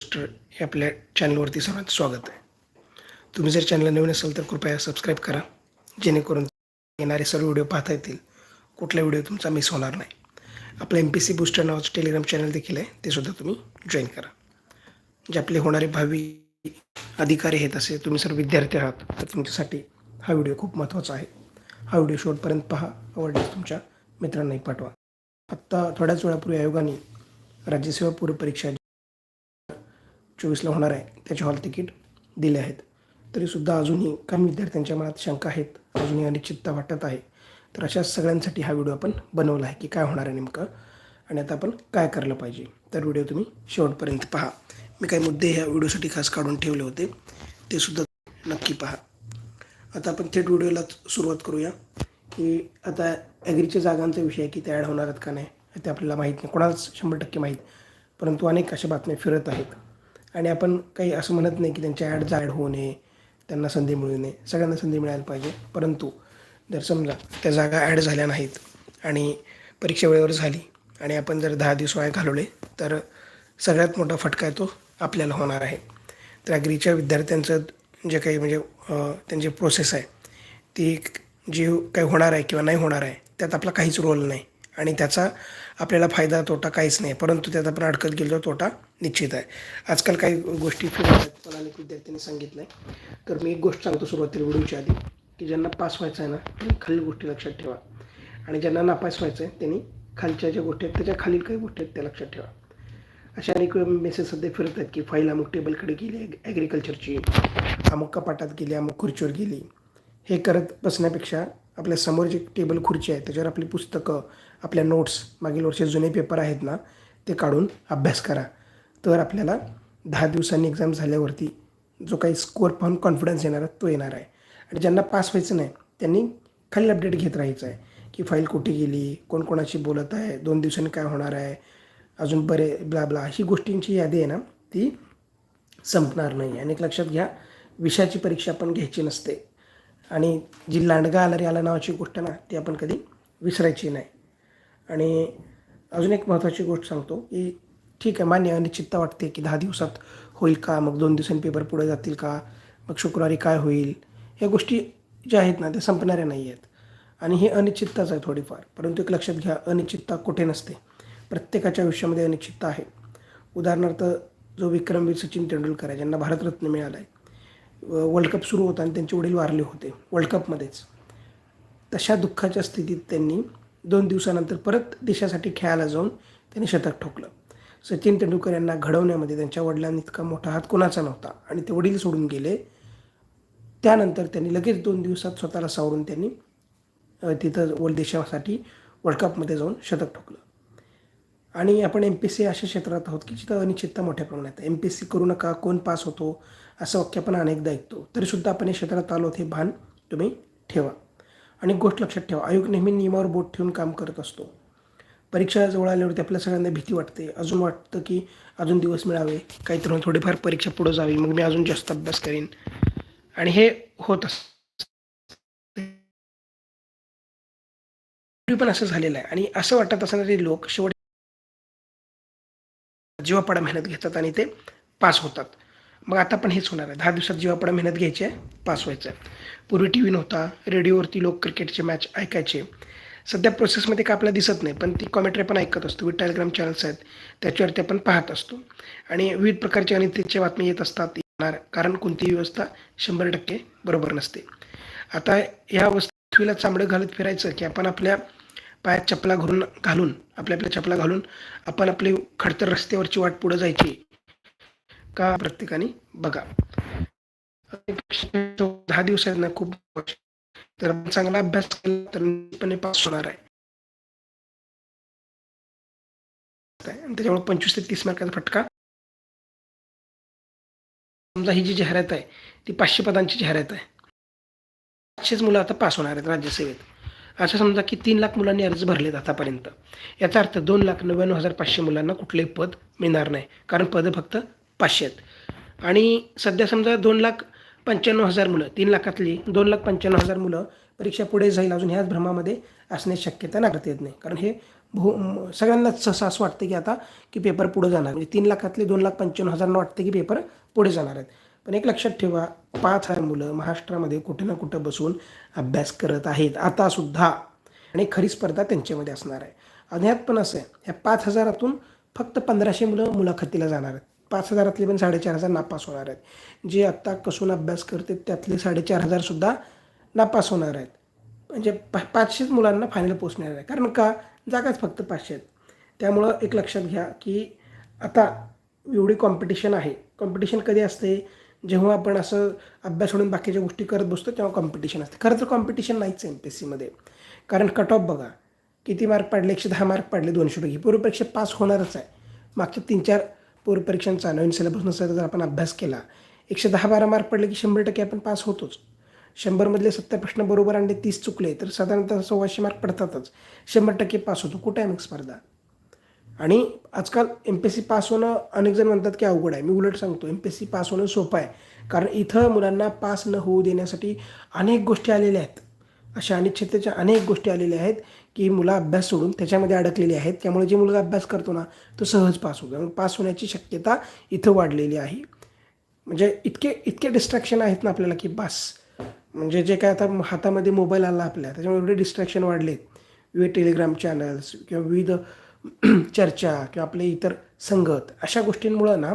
हे आपल्या चॅनलवरती सर्वांचं स्वागत आहे. तुम्ही जर चॅनल नवीन असाल तर कृपया सबस्क्राईब करा जेणेकरून येणारे सर्व व्हिडिओ पाहता येतील. कुठला व्हिडिओ तुमचा मिस होणार नाही. आपलं एम पी सी बूस्टर नावाचं टेलिग्राम चॅनल देखील आहे ते सुद्धा तुम्ही जॉईन करा. जे आपले होणारे भावी अधिकारी आहेत असे तुम्ही सर्व विद्यार्थी आहात तर तुमच्यासाठी हा व्हिडिओ खूप महत्त्वाचा आहे. हा व्हिडिओ शेवटपर्यंत पहा आवडल्यास तुमच्या मित्रांनाही पाठवा. आत्ता थोड्याच वेळापूर्वी आयोगाने राज्यसेवा पूर्व परीक्षा चोवीसला होणार आहे. त्याचे हॉल तिकीट दिले आहेत. तरीसुद्धा अजूनही काही विद्यार्थ्यांच्या मनात शंका आहेत. अजूनही अनिश्चितता वाटत आहे. तर अशा सगळ्यांसाठी हा व्हिडिओ आपण बनवला आहे की काय होणार आहे नेमकं आणि आता आपण काय करायला पाहिजे. तर व्हिडिओ तुम्ही शेवटपर्यंत पहा. मी काही मुद्दे ह्या व्हिडिओसाठी खास काढून ठेवले होते. ते सुद्धा नक्की पहा. आता आपण थेट व्हिडिओला सुरुवात करूया की आता ॲग्रीच्या जागांचा विषय आहे की त्या ॲड होणार आहेत का नाही ते आपल्याला माहीत नाही. कोणालाच शंभर टक्के माहीत. परंतु अनेक अशा बातम्या फिरत आहेत. आणि आपण काही असं म्हणत नाही की त्यांच्या ॲड ॲड होऊ नये त्यांना संधी मिळू नये. सगळ्यांना संधी मिळायला पाहिजे. परंतु जर समजा त्या जागा ॲड झाल्या नाहीत आणि परीक्षा वेळेवर झाली आणि आपण जर दहा दिवस वाया घालवले तर सगळ्यात मोठा फटका तो आपल्याला होणार आहे. तर अग्रीच्या विद्यार्थ्यांचं जे काही म्हणजे त्यांची प्रोसेस आहे ती जी काही होणार आहे किंवा नाही होणार आहे त्यात आपला काहीच रोल नाही. आणि त्याचा आपल्याला फायदा तोटा काहीच नाही परंतु त्यात आपण अडकत गेलो तोटा निश्चित आहे. आजकाल काही गोष्टी फिरत आहेत मला अनेक विद्यार्थ्यांनी सांगितलं आहे तर मी एक गोष्ट सांगतो सुरुवातीला व्हिडिओच्या आधी की ज्यांना पास व्हायचं आहे ना त्यांनी खालील गोष्टी लक्षात ठेवा. आणि ज्यांना नापास व्हायचं आहे त्यांनी खालच्या ज्या गोष्टी आहेत त्याच्या खालील काही गोष्टी आहेत त्या लक्षात ठेवा. अशा अनेक मेसेज सध्या फिरत आहेत की फाईल अमुक टेबलकडे गेली ॲग्रिकल्चरची अमुक कपाटात गेली अमुक खुर्चीवर गेली. हे करत बसण्यापेक्षा आपल्यासमोर जे टेबल खुर्ची आहे त्याच्यावर आपली पुस्तकं आपल्या नोट्स मागील वर्षी जुने पेपर आहेत ना ते काढून अभ्यास करा. तर आपल्याला दहा दिवसांनी एक्झाम झाल्यावरती जो काही स्कोअर पाहून कॉन्फिडन्स येणार आहे तो येणार आहे. आणि ज्यांना पास व्हायचं नाही त्यांनी खाली अपडेट घेत राहायचं आहे की फाईल कुठे गेली कोण कोणाशी बोलत आहे दोन दिवसांनी काय होणार आहे अजून बरे ब्ला ब्ला अशी गोष्टींची यादी आहे ना ती संपणार नाही. आणि एक लक्षात घ्या विषयाची परीक्षा आपण घ्यायची नसते. आणि जी लांडगा आला रे आला नावाची गोष्ट ना ती आपण कधी विसरायची नाही. आणि अजून एक महत्त्वाची गोष्ट सांगतो की ठीक आहे मान्य अनिश्चितता वाटते की दहा दिवसात होईल का मग दोन दिवसांनी पेपर पुढे जातील का मग शुक्रवारी काय होईल? ह्या गोष्टी ज्या आहेत ना त्या संपणाऱ्या नाही आहेत. आणि ही अनिश्चितताच आहे थोडीफार. परंतु एक लक्षात घ्या अनिश्चितता कुठे नसते. प्रत्येकाच्या आयुष्यामध्ये अनिश्चितता आहे. उदाहरणार्थ जो विक्रमवीर सचिन तेंडुलकर आहे ज्यांना भारतरत्न मिळाला आहे वर्ल्ड कप सुरू होता आणि त्यांचे वडील वारले होते वर्ल्ड कपमध्येच तशा दुःखाच्या स्थितीत त्यांनी दोन दिवसानंतर परत देशासाठी खेळायला जाऊन त्यांनी शतक ठोकलं. सचिन तेंडुलकर यांना घडवण्यामध्ये त्यांच्या वडिलांनी इतका मोठा हात कोणाचा नव्हता आणि ते वडील सोडून गेले. त्यानंतर त्यांनी लगेच दोन दिवसात स्वतःला सावरून त्यांनी तिथं वर्ल्ड देशासाठी वर्ल्ड कपमध्ये जाऊन शतक ठोकलं. आणि आपण एम पी सी अशा क्षेत्रात आहोत की जिथं अनिश्चितता मोठ्या प्रमाणात एम पी एस सी करू नका कोण पास होतो असं वाक्य आपण अनेकदा ऐकतो. तरीसुद्धा आपण या क्षेत्रात आलो हे भान तुम्ही ठेवा. आणि गोष्ट लक्षात ठेवा. आयोग नेहमी नियमावर बोट ठेवून काम करत असतो. परीक्षा जवळ आल्यावरती आपल्या सगळ्यांना भीती वाटते. अजून वाटतं की अजून दिवस मिळावे. काहीतरी थोडीफार परीक्षा पुढं जावी. मग मी अजून जास्त अभ्यास करेन. आणि हे होत पण असं झालेलं आहे. आणि असं वाटत असणारे लोक शेवट जीवापाडा मेहनत घेतात आणि ते पास होतात. मग आता पण हेच होणार आहे. दहा दिवसात जेव्हा आपण मेहनत घ्यायची आहे पास व्हायचं आहे. पूर्वी टी व्ही नव्हता रेडिओवरती लोक क्रिकेटचे मॅच ऐकायचे. सध्या प्रोसेसमध्ये काय आपल्याला दिसत नाही पण ती कॉमेंट्री पण ऐकत असतो. विविध टेलिग्राम चॅनल्स आहेत त्याच्यावरती आपण पाहत असतो. आणि विविध प्रकारच्या अनिश्चितच्या बातम्या येत असतात येणार. कारण कोणतीही व्यवस्था शंभर टक्के बरोबर नसते. आता ह्या वस्तूला चांबडं घालत फिरायचं की आपण आपल्या पायात चपला घालून घालून आपल्या आपल्या चपला घालून आपण आपली खडतर रस्त्यावरची वाट पुढं जायची. का प्रत्येकाने बघा. दहा दिवस आहेत ना खूप तर चांगला अभ्यास केला तर निश्चितपणे पास होणार आहे. त्याच्यामुळे पंचवीस ते तीस मार्काचा फटका. समजा ही जी जाहिरात आहे ती पाचशे पदांची जाहिरात आहे. पाचशेच मुलं आता पास होणार आहेत राज्यसेवेत. असं समजा की तीन लाख मुलांनी अर्ज भरलेत आतापर्यंत. याचा अर्थ दोन लाख नव्याण्णव हजार पाचशे मुलांना कुठलेही पद मिळणार नाही. कारण पदं फक्त पाचशे आहेत आणि सध्या समजा दोन लाख पंच्याण्णव हजार मुलं तीन लाखातली दोन लाख पंच्याण्णव हजार मुलं परीक्षा पुढे जाईल अजून ह्याच भ्रमामध्ये असण्याची शक्यता नाकारता येत नाही. कारण हे भू सगळ्यांनाच सहसा असं वाटतं की आता की पेपर पुढे जाणार. म्हणजे तीन लाखातले दोन लाख पंच्याण्णव हजारांना वाटतं की पेपर पुढे जाणार आहेत. पण एक लक्षात ठेवा पाच हजार मुलं महाराष्ट्रामध्ये कुठे ना कुठं बसून अभ्यास करत आहेत. आतासुद्धा आणि खरी स्पर्धा त्यांच्यामध्ये असणार आहे. आणि ह्यात पण असं आहे. ह्या पाच हजारातून फक्त पंधराशे मुलं मुलाखतीला जाणार आहेत. पाच हजारातले पण साडेचार हजार नापास होणार आहेत. जे आत्ता कसून अभ्यास करते त्यातले साडेचार हजारसुद्धा नापास होणार आहेत. म्हणजे पा पाचशेच मुलांना फायनल पोचणार आहे. कारण का? जागाच फक्त पाचशे आहेत त्यामुळं एक लक्षात घ्या की आता एवढी कॉम्पिटिशन आहे. कॉम्पिटिशन कधी असते? जेव्हा आपण असं अभ्यास सोडून बाकीच्या गोष्टी करत बसतो तेव्हा कॉम्पिटिशन असते. खरं तर कॉम्पिटिशन नाहीच आहे एम पी एस सीमध्ये कारण कट ऑफ बघा. किती मार्क पडले? एकशे दहा मार्क पडले दोनशेपैकी पूर्वपेक्षा पास होणारच आहे. मागच्या तीन चार पूर्वपरीक्षांचा नवीन सिलेबस नसेल जर आपण अभ्यास केला एकशे दहा बारा मार्क पडले की शंभर टक्के आपण पास होतोच. शंभरमधले सत्तर प्रश्न बरोबर आणले तीस चुकले तर साधारणतः सव्वाशे मार्क पडतातच. शंभर टक्के पास होतो. कुठे आहे मग स्पर्धा? आणि आजकाल M P S C pass होणं अनेक जण म्हणतात की अवघड आहे. मी उलट सांगतो M P S C pass होणं सोपं आहे. कारण इथं मुलांना पास न होऊ देण्यासाठी अनेक गोष्टी आलेल्या आहेत. अशा अनिश्चिततेच्या अनेक गोष्टी आलेल्या आहेत की मुलं अभ्यास सोडून त्याच्यामध्ये अडकलेली आहेत. त्यामुळे जे मुलगा अभ्यास करतो ना तो सहज पास होतो. त्यामुळे पास होण्याची शक्यता इथं वाढलेली आहे. म्हणजे इतके इतके डिस्ट्रॅक्शन आहेत ना आपल्याला की बस. म्हणजे जे काय आता हातामध्ये मोबाईल आला आपल्या त्याच्यामुळे एवढे डिस्ट्रॅक्शन वाढलेत. विविध टेलिग्राम चॅनल्स किंवा विविध चर्चा किंवा आपले इतर संगत अशा गोष्टींमुळं ना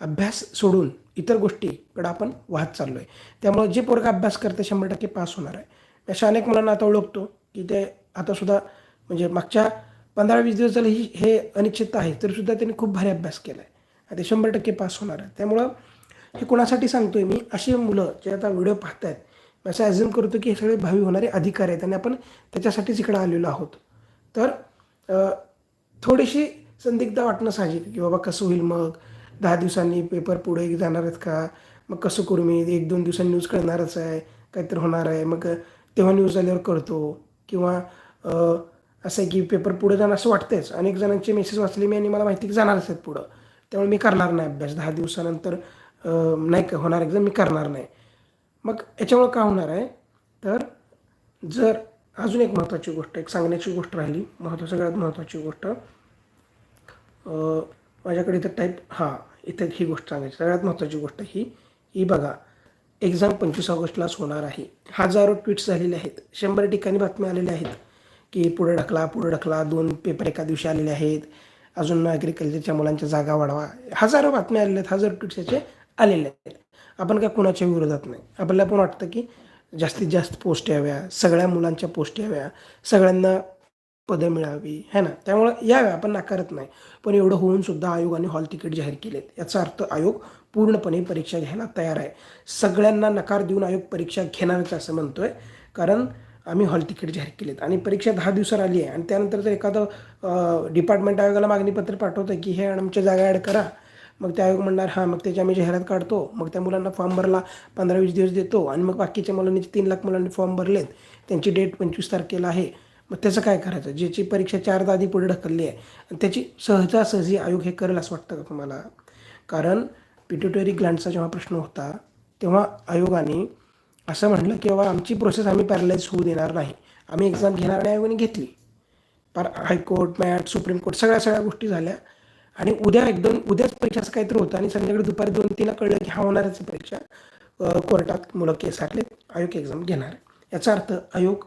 अभ्यास सोडून इतर गोष्टीकडं आपण वाहत चाललो आहे त्यामुळं जे पोरगा अभ्यास करते शंभर टक्के पास होणार आहे. अशा अनेक मुलांना आता ओळखतो की ते आतासुद्धा म्हणजे मागच्या पंधरा वीस दिवस झाले ही हे अनिश्चितता आहे तरीसुद्धा त्यांनी खूप भारी अभ्यास केला आहे ते शंभर टक्के पास होणार आहे. त्यामुळं हे कोणासाठी सांगतो आहे मी? अशी मुलं जे आता व्हिडिओ पाहत आहेत मी असं ॲझ्युम करतो की हे सगळे भावी होणारे अधिकारी आहेत आणि आपण त्याच्यासाठीच इकडं आलेलो आहोत. तर थोडीशी संदिग्ध वाटणं साहजिक की बाबा कसं होईल मग? दहा दिवसांनी पेपर पुढे जाणार आहेत का? मग कसं करू मी? एक दोन दिवसांनी न्यूज कळणारच आहे काहीतरी होणार आहे. मग तेव्हा न्यूज आल्यावर कळतो. किंवा असं आहे की पेपर पुढे जाणं असं वाटतंच अनेक जणांचे मेसेज वाचले मी आणि मला माहिती की जाणारच आहेत पुढं. त्यामुळे मी करणार नाही अभ्यास. दहा दिवसानंतर नाही का होणार एक्झाम मी करणार नाही. मग याच्यामुळं काय होणार आहे? तर जर अजून एक महत्त्वाची गोष्ट एक सांगण्याची गोष्ट राहिली. महत्त्व सगळ्यात महत्त्वाची गोष्ट. माझ्याकडे इथं टाईप हां इथं ही गोष्ट सांगायची. सगळ्यात महत्त्वाची गोष्ट ही ही बघा. एक्झाम पंचवीस ऑगस्टलाच होणार आहे. हजारो ट्विट्स झालेले आहेत. शंभर ठिकाणी बातम्या आलेल्या आहेत की पुढे ढकला पुढे ढकला. दोन पेपर एका दिवशी आलेले आहेत. अजून ॲग्रिकल्चरच्या मुलांच्या जागा वाढवा. हजारो बातम्या आलेल्या आहेत. हजारो ट्विट्स याचे आलेले आहेत. आपण काय कुणाच्या विरोधात नाही. आपल्याला पण वाटतं की जास्तीत जास्त पोस्ट याव्या. सगळ्या मुलांच्या पोस्ट याव्या. सगळ्यांना पदं मिळावी. है ना? त्यामुळं याव्या. आपण नाकारत नाही. पण एवढं होऊन सुद्धा आयोगाने हॉल तिकीट जाहीर केलेत. याचा अर्थ आयोग पूर्णपणे परीक्षा घ्यायला तयार आहे. सगळ्यांना नकार देऊन आयोग परीक्षा घेणारच असं म्हणतो आहे कारण आम्ही हॉल तिकीट जाहीर केलेत आणि परीक्षा दहा दिवसावर आली आहे. आणि त्यानंतर जर एखादं डिपार्टमेंट आयोगाला मागणीपत्र पाठवतं की हे आमच्या जागा ॲड करा. मग ते आयोग म्हणणार हां मग त्याची आम्ही जाहिरात काढतो. मग त्या मुलांना फॉर्म भरला पंधरा वीस दिवस देतो आणि मग बाकीच्या मुलांनी तीन लाख मुलांनी फॉर्म भरलेत. त्यांची डेट पंचवीस तारखेला आहे. मग त्याचं काय करायचं? ज्याची परीक्षा चारदा आधी पुढे ढकलली आहे. आणि त्याची सहजासहजी आयोग हे करेल असं वाटतं का तुम्हाला? कारण पिट्युटरी ग्लँडचा जेव्हा प्रश्न होता तेव्हा आयोगाने असं म्हटलं की बाबा आमची प्रोसेस आम्ही पॅरलाइज होऊ देणार नाही. आम्ही एक्झाम घेणार नाही आयोगाने घेतली. पर high court MAT supreme court सगळ्या सगळ्या गोष्टी झाल्या. आणि उद्या एकदम उद्याच परीक्षाचं काहीतरी होतं आणि संध्याकाळी दुपारी दोन तीनला कळलं की हा होणारच परीक्षा. कोर्टात मुलं केस हारले आयोग एक्झाम घेणार. याचा अर्थ आयोग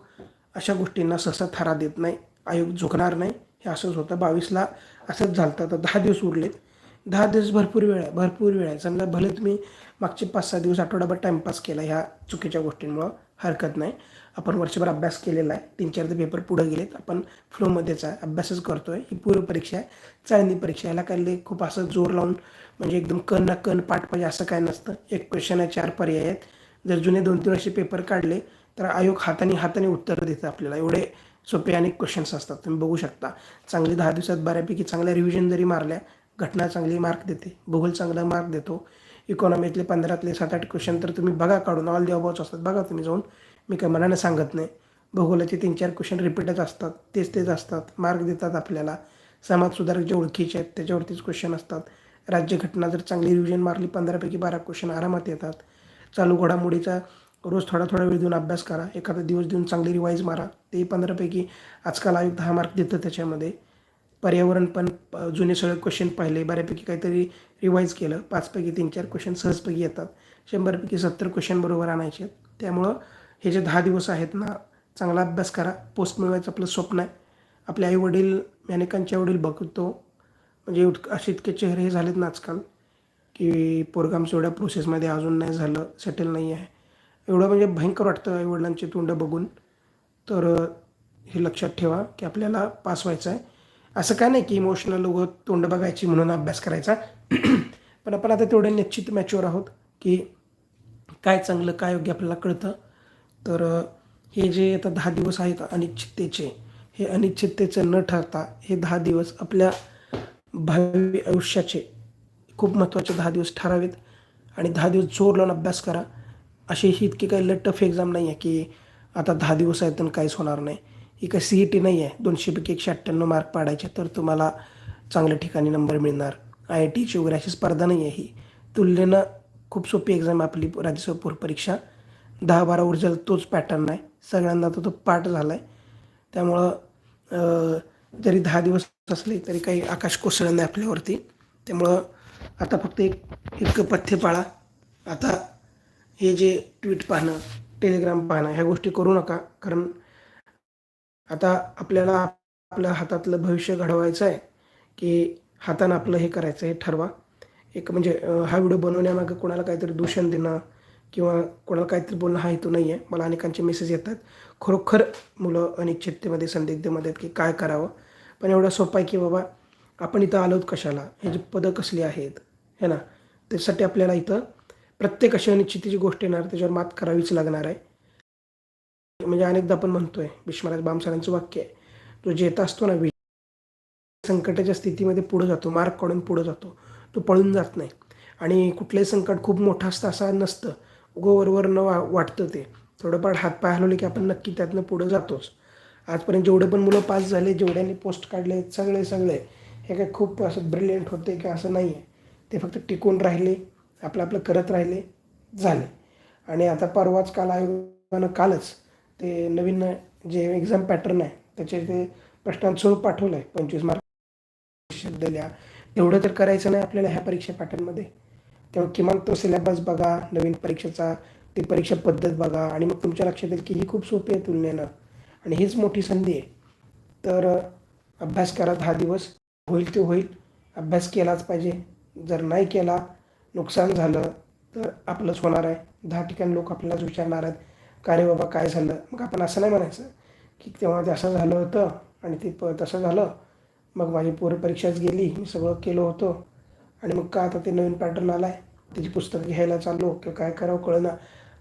अशा गोष्टींना सहसा थारा देत नाही आयोग झुकणार नाही. हे असंच होतं. बावीसला असंच झालं तर दहा दिवस उरलेत. दहा दिवस भरपूर वेळ आहे भरपूर वेळ आहे. समजा भले तुम्ही मागचे पाच सहा दिवस आठवडाभर टाईमपास केला ह्या चुकीच्या गोष्टींमुळं हरकत नाही. आपण वर्षभर अभ्यास केलेला आहे. तीन चार पेपर पुढे गेलेत. आपण फ्लोमध्येच आहे. अभ्यासच करतो आहे ही पूर्व परीक्षा आहे. चाळणी परीक्षा याला काय लई खूप असं जोर लावून म्हणजे एकदम कण ना कण पाठ पाहिजे असं काय नसतं. एक क्वेश्चन आहे चार पर्याय आहेत. जर जुने दोन तीन वर्षे पेपर काढले तर आयोग हाताने हाताने उत्तर देतं आपल्याला. एवढे सोपे अनेक क्वेश्चन्स असतात. तुम्ही बघू शकता. चांगले दहा दिवसात बऱ्यापैकी चांगल्या रिव्हिजन जरी मारल्या घटना चांगली मार्क देते भूगोल चांगला मार्क देतो. इकॉनॉमीतले पंधरातले सात आठ क्वेश्चन तर तुम्ही बघा काढून ऑल देवाच असतात. बघा तुम्ही जाऊन मी काय मनानं सांगत नाही. भूगोलाचे तीन चार क्वेश्चन रिपीटच असतात. तेच तेच असतात. मार्क देतात आपल्याला. समाज सुधारक जे ओळखीचे आहेत त्याच्यावरतीच क्वेश्चन असतात. राज्यघटना जर चांगली रिव्हिजन मारली पंधरापैकी बारा क्वेश्चन आरामात येतात. चालू घडामोडीचा रोज थोडा थोडा वेळ देऊन अभ्यास करा. एखादा दिवस देऊन चांगली रिवाईज मारा. ते पंधरापैकी आजकाल आयुक्त हा मार्क देतं त्याच्यामध्ये. पर्यावरण पण जुने सगळे क्वेश्चन पाहिले बऱ्यापैकी काहीतरी रिवाईज केलं. पाचपैकी तीन चार क्वेश्चन सहजपैकी येतात. शंभरपैकी सत्तर क्वेश्चन बरोबर आणायचे आहेत. त्यामुळं हे जे दहा दिवस आहेत ना चांगला अभ्यास करा. पोस्ट मिळवायचं आपलं स्वप्न आहे. आपले आई वडील अनेकांचे वडील बघतो. म्हणजे उत- असे इतके चेहरे हे झालेत ना आजकाल की पोरगाम एवढ्या प्रोसेसमध्ये अजून नाही झालं सेटल नाही आहे. एवढं म्हणजे भयंकर वाटतं आईवडिलांची तोंड बघून. तर हे लक्षात ठेवा की आपल्याला पास व्हायचं आहे. असं काय नाही की इमोशनल लोक तोंड बघायची म्हणून अभ्यास करायचा? पण आपण आता तेवढे निश्चित मॅच्युअर आहोत की काय चांगलं काय योग्य आपल्याला कळतं. तर हे जे आता दहा दिवस आहेत अनिश्चिततेचे हे अनिश्चिततेचं न ठरता हे दहा दिवस आपल्या भावी आयुष्याचे खूप महत्त्वाचे दहा दिवस ठरावेत. आणि दहा दिवस जोर लावून अभ्यास करा. अशी ही इतकी काही लटफ टफ एक्झाम नाही आहे की आता दहा दिवस आहेत तर काहीच होणार नाही. इकडे सी ई टी नाही आहे. दोनशेपैकी एकशे अठ्ठ्याण्णव मार्क पाडायचे तर तुम्हाला चांगल्या ठिकाणी नंबर मिळणार. आय आय टीची वगैरे अशी स्पर्धा नाही आहे ही. तुलनेनं खूप सोपी एक्झाम आपली राज्यसभा परीक्षा. दहा बारा ऊर्जा तोच पॅटर्न आहे. सगळ्यांना तो तो पाठ झाला आहे त्यामुळं जरी दहा दिवस असले तरी काही आकाश कोसळलं नाही आपल्यावरती. त्यामुळं आता फक्त एक एक पथ्य पाळा. आता हे जे ट्विट पाहणं टेलिग्राम पाहणं ह्या गोष्टी करू नका. कारण आता आपल्याला आपल्या हातातलं भविष्य घडवायचं आहे की हातानं आपलं हे करायचं हे ठरवा. एक म्हणजे हा व्हिडिओ बनवण्यामागं कोणाला काहीतरी दूषण देणं किंवा कोणाला काहीतरी बोलणं हा हेतू नाही आहे मला अनेकांचे मेसेज येतात. खरोखर मुलं अनिश्चिततेमध्ये संदिग्धमध्ये आहेत की काय करावं? पण एवढं सोपं आहे की बाबा आपण इथं आलोत कशाला? हे जे पदं कसली आहेत? है ना? त्यासाठी आपल्याला इथं प्रत्येक अशी अनिश्चितीची गोष्ट येणार त्याच्यावर मात करावीच लागणार आहे. म्हणजे अनेकदा आपण म्हणतोय भीष्मराज बामसरांचं वाक्य आहे तो जेत असतो ना संकटाच्या स्थितीमध्ये पुढं जातो मार्ग काढून पुढं जातो तो पळून जात नाही. आणि कुठलंही संकट खूप मोठं असतं असं नसतं. उगोवरवर न वा वाटतं ते. थोडंफार हातपाय हलवले की आपण नक्की त्यातनं पुढं जातोच. आजपर्यंत जेवढे पण मुलं पास झाले जेवढ्यांनी पोस्ट काढले सगळे सगळे हे काय खूप असं ब्रिलियंट होते की असं नाही आहे ते फक्त टिकून राहिले आपलं आपलं करत राहिले झाले. आणि आता परवाच काल आयोगानं कालच ते नवीन जे एक्झाम पॅटर्न आहे त्याचे ते प्रश्नांचं स्वरूप पाठवलं आहे पंचवीस मार्क दिल्या. तेवढं तर करायचं नाही आपल्याला ह्या परीक्षा पॅटर्नमध्ये तेव्हा किमान तो सिलेबस बघा नवीन परीक्षेचा ती परीक्षा पद्धत बघा आणि मग तुमच्या लक्षात येईल की ही खूप सोपी आहे तुलनेनं. आणि हीच मोठी संधी आहे. तर अभ्यास करा दहा दिवस. होईल ते होईल. अभ्यास केलाच पाहिजे. जर नाही केला नुकसान झालं तर आपलंच होणार आहे. दहा ठिकाणी लोक आपल्यालाच विचारणार आहेत. का रे बाबा काय झालं? मग आपण असं नाही म्हणायचं की तेव्हा ते असं झालं होतं आणि ते प तसं झालं. मग माझी पूर्व परीक्षाच गेली मी सगळं केलं होतं. आणि मग का आता ते नवीन पॅटर्न आला आहे त्याची पुस्तकं घ्यायला चाललो किंवा काय करावं कळना.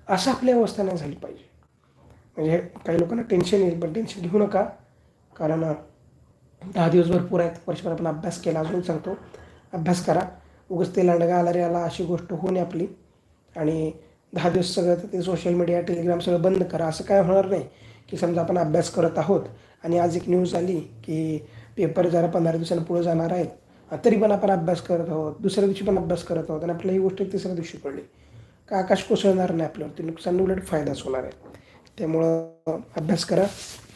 असं आपली अवस्था नाही झाली पाहिजे. म्हणजे काही लोकांना टेन्शन येईल पण टेन्शन घेऊ नका. कारण दहा दिवस भरपूर आहेत. वर्षभर आपण अभ्यास केला अजून सांगतो. अभ्यास करा. उगाच ते लांडगा आला रे आला अशी गोष्ट होऊ नये आपली. आणि दहा दिवस सगळं तर ते सोशल मीडिया टेलिग्राम सगळं बंद करा. असं काय होणार नाही की समजा आपण अभ्यास करत आहोत आणि आज एक न्यूज आली की पेपर जरा पंधरा दिवसांनी पुढे जाणार आहेत. तरी पण आपण अभ्यास करत आहोत. दुसऱ्या दिवशी पण अभ्यास करत आहोत आणि आपल्याला ही गोष्ट तिसऱ्या दिवशी कळली. का आकाश कोसळणार नाही आपल्यावरती? नुकसान उलट फायदाच होणार आहे. त्यामुळं अभ्यास करा.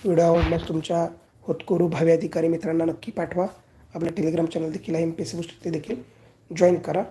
व्हिडिओ आवडल्यास तुमच्या होतकरू भावी अधिकारी मित्रांना नक्की पाठवा. आपलं टेलिग्राम चॅनल देखील आहे. एम पी एस सी ते देखील जॉईन करा.